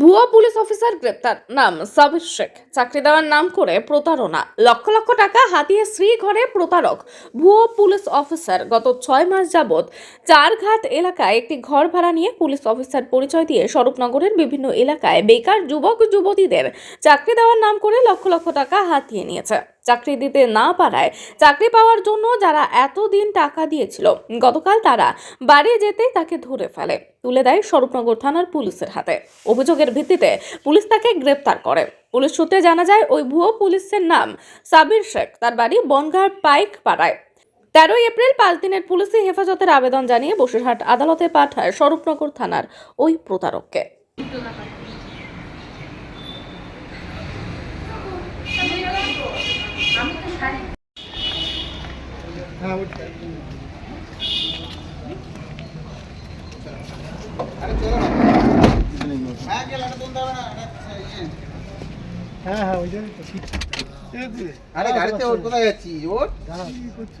ভুয়া police officer গ্রেপ্তার। নাম সাবির শেখ। চাকরি দেওয়ার নাম করে প্রতারণা। লক্ষ লক্ষ টাকা হাতিয়ে শ্রী ঘরে প্রতারক। ভুয়ো পুলিশ অফিসার গত ছয় মাস যাবৎ চারঘাট এলাকায় একটি ঘর ভাড়া নিয়ে পুলিশ অফিসার পরিচয় দিয়ে স্বরূপনগরের বিভিন্ন এলাকায় বেকার যুবক যুবতীদের চাকরি দেওয়ার নাম করে লক্ষ লক্ষ টাকা হাতিয়ে নিয়েছে। চাকরি দিতে না পারায় চাকরি পাওয়ার জন্য যারা এতদিন টাকা দিয়েছিল, গতকাল তারা বাড়ি যেতে তাকে ধরে ফেলে, তুলে দেয় স্বরূপনগর থানার পুলিশের হাতে। অভিযোগের ভিত্তিতে পুলিশ তাকে গ্রেপ্তার করে। পুলিশ সূত্রে জানা যায়, ওই ভুয়ো পুলিশের নাম সাবির শেখ। তার বাড়ি বনগাঁর পাইক পাড়ায়। তেরোই এপ্রিল পাঁচ দিনের পুলিশি হেফাজতের আবেদন জানিয়ে বসিরহাট আদালতে পাঠায় স্বরূপনগর থানার ওই প্রতারককে। হ্যাঁ হ্যাঁ ওই জন্যই তো। ঠিক আরে গাড়িতে ওর কোথায় যাচ্ছি ওর? কি করছি